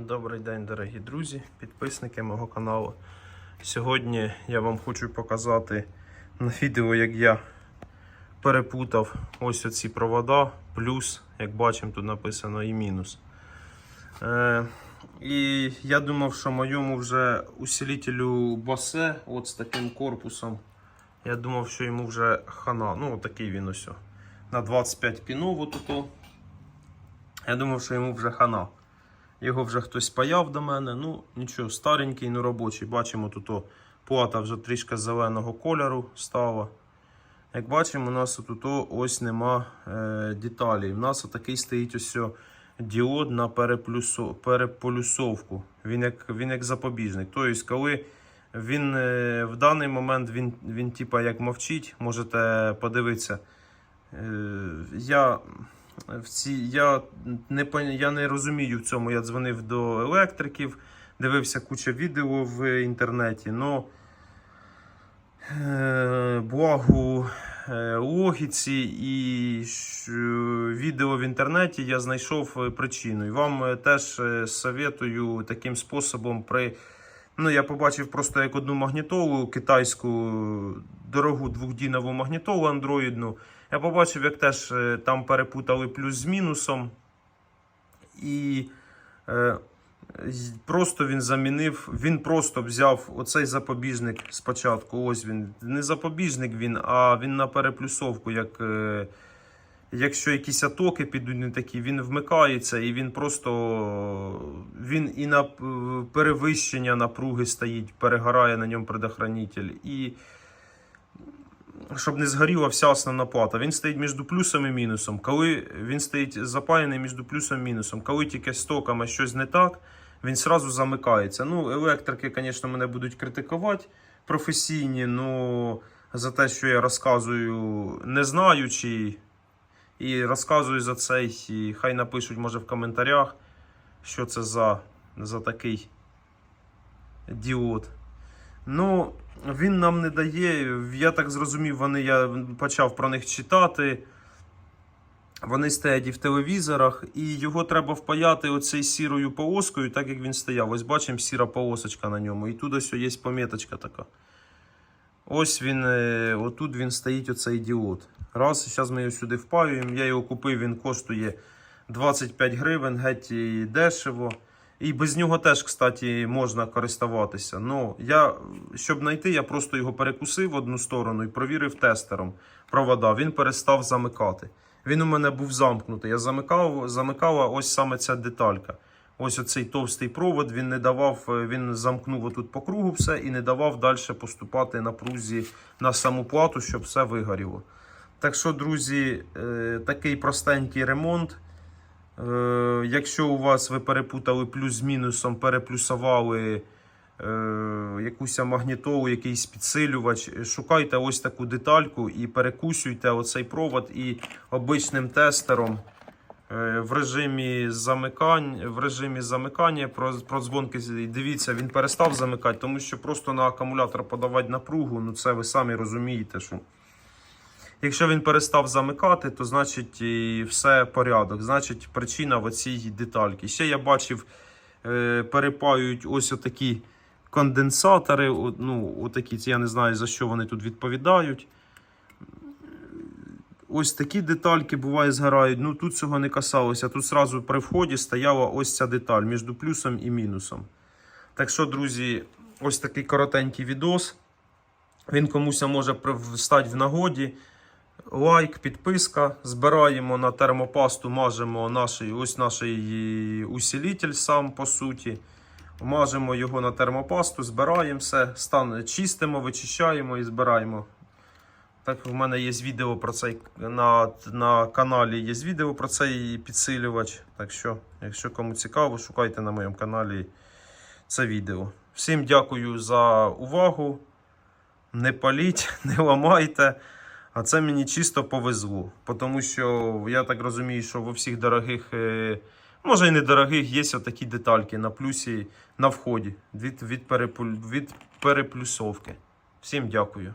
Добрий день, дорогі друзі, підписники мого каналу. Сьогодні я вам хочу показати на відео, як я перепутав ось оці провода, плюс, як бачимо, тут написано і мінус. Е, і я думав, що моєму вже усилителю басе, от з таким корпусом, я думав, що йому вже хана. Ну, отакий він ось. На 25 пінов отуто. Я думав, що йому вже хана. Його вже хтось паяв до мене. Ну, нічого, старенький, ну робочий. Бачимо, тут о, плата вже трішки зеленого кольору стала. Як бачимо, у нас тут о, ось нема е, деталей. У нас отакий стоїть ось о, діод на переплюсо, переполюсовку. Він як, він як запобіжник. Тобто, коли він е, в даний момент він, він типа як мовчить, можете подивитися. Е, я в ці, я, не, я не розумію в цьому. Я дзвонив до електриків, дивився куча відео в інтернеті. Но е, благу е, логіці і відео в інтернеті я знайшов причину. І вам е, теж советую таким способом при. Ну, я побачив просто як одну магнітолу китайську дорогу двохдінову магнітолу андроїдну. Я побачив, як теж е, там перепутали плюс з мінусом. І е, просто він замінив, він просто взяв оцей запобіжник спочатку. Ось він. Не запобіжник він, а він на переплюсовку. Як, е, якщо якісь атоки підуть не такі, він вмикається і він просто він і на е, перевищення напруги стоїть, перегорає на ньому предохранитель. І щоб не згоріла вся основна плата. Він стоїть між плюсом і мінусом. Коли він стоїть запаяний між плюсом і мінусом, коли тільки з токами щось не так, він сразу замикається. Ну, електрики, звісно, мене будуть критикувати професійні, ну за те, що я розказую, не знаючи, і розказую за це, і хай напишуть, може, в коментарях, що це за, за такий діод. Ну, він нам не дає. Я так зрозумів, вони я почав про них читати. Вони стоять і в телевізорах, і його треба впаяти оцей сірою полоскою, так як він стояв. Ось бачимо сіра полосочка на ньому. І тут ось є поміточка така. Ось він, е, отут він стоїть, оцей діод. Раз, зараз ми його сюди впаюємо. Я його купив, він коштує 25 гривень, геть і дешево. І без нього теж, кстати, можна користуватися. Ну, я, щоб знайти, я просто його перекусив в одну сторону і провірив тестером провода. Він перестав замикати. Він у мене був замкнутий. Я замикав, замикала ось саме ця деталька. Ось оцей товстий провод, він не давав, е, він замкнув отут по кругу все і не давав далі поступати напрузі на саму плату, щоб все вигоріло. Так що, друзі, е, такий простенький ремонт. Е, Якщо у вас ви перепутали плюс з мінусом, переплюсували е, якусь магнітолу, якийсь підсилювач, шукайте ось таку детальку і перекусюйте оцей провод і обичним тестером в режимі замикання, в режимі замикання про, про дзвонки. Дивіться, він перестав замикати, тому що просто на акумулятор подавати напругу, ну це ви самі розумієте, що. Якщо він перестав замикати, то значить і все порядок. Значить, причина в оцій детальці. Ще я бачив, е, перепаюють ось отакі конденсатори. Ну, отакі, я не знаю за що вони тут відповідають. Ось такі детальки буває згорають. Ну тут цього не касалося. Тут зразу при вході стояла ось ця деталь між плюсом і мінусом. Так що, друзі, ось такий коротенький відос. Він комусь може стати в нагоді. Лайк, підписка. Збираємо на термопасту, мажемо наш, ось наш і усилитель сам по суті. Мажемо його на термопасту, збираємо все, стан, чистимо, вичищаємо і збираємо. Так, в мене є відео про цей на, на каналі є відео про цей підсилювач. Так що, якщо кому цікаво, шукайте на моєму каналі це відео. Всім дякую за увагу. Не паліть, не ламайте. А це мені чисто повезло. Тому що я так розумію, що во всіх дорогих, е, може і недорогих, є такі детальки на плюсі на вході від, від, переплю- від переплюсовки. Всім дякую.